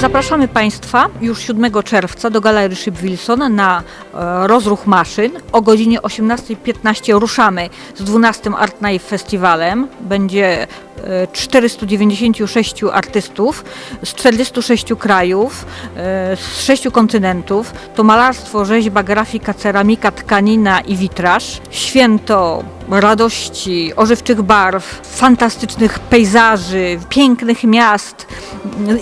Zapraszamy Państwa już 7 czerwca do Galerii Ship Wilson na e, rozruch maszyn. O godzinie 18.15 ruszamy z 12 Art Night Festiwalem. Będzie e, 496 artystów z 46 krajów, e, z 6 kontynentów. To malarstwo, rzeźba, grafika, ceramika, tkanina i witraż. Święto radości, ożywczych barw, fantastycznych pejzaży, pięknych miast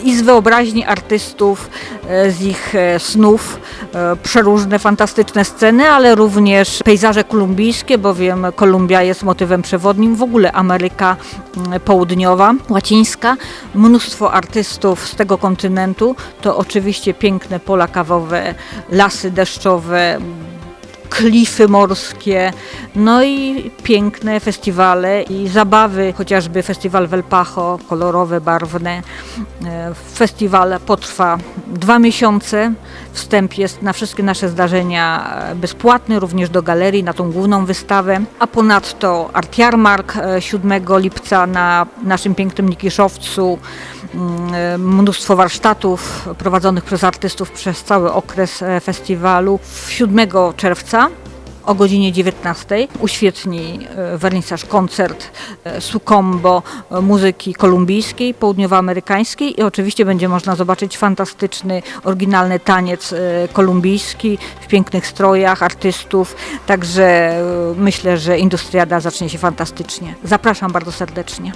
i z wyobraźni artystów, e, z ich e, snów, e, przeróżne, fantastyczne sceny, ale również pejzaże kolumbijskie, bowiem Kolumbia jest motywem przewodnim, w ogóle Ameryka mm, Południowa, Łacińska. Mnóstwo artystów z tego kontynentu, to oczywiście piękne pola kawowe, lasy deszczowe, klify morskie, no i piękne festiwale i zabawy, chociażby festiwal Velpacho, kolorowe, barwne. E, Festiwal potrwa dwa miesiące. Wstęp jest na wszystkie nasze zdarzenia e, bezpłatny, również do galerii, na tą główną wystawę. A ponadto Art Jarmark e, 7 lipca na naszym pięknym Nikiszowcu. Mm, e, Mnóstwo warsztatów prowadzonych przez artystów przez cały okres e, festiwalu. 7 czerwca o godzinie 19 uświetni e, wernisaż koncert Sukombo muzyki kolumbijskiej, południowoamerykańskiej i oczywiście będzie można zobaczyć fantastyczny, oryginalny taniec kolumbijski w pięknych strojach artystów, także myślę, że Industriada zacznie się fantastycznie. Zapraszam bardzo serdecznie.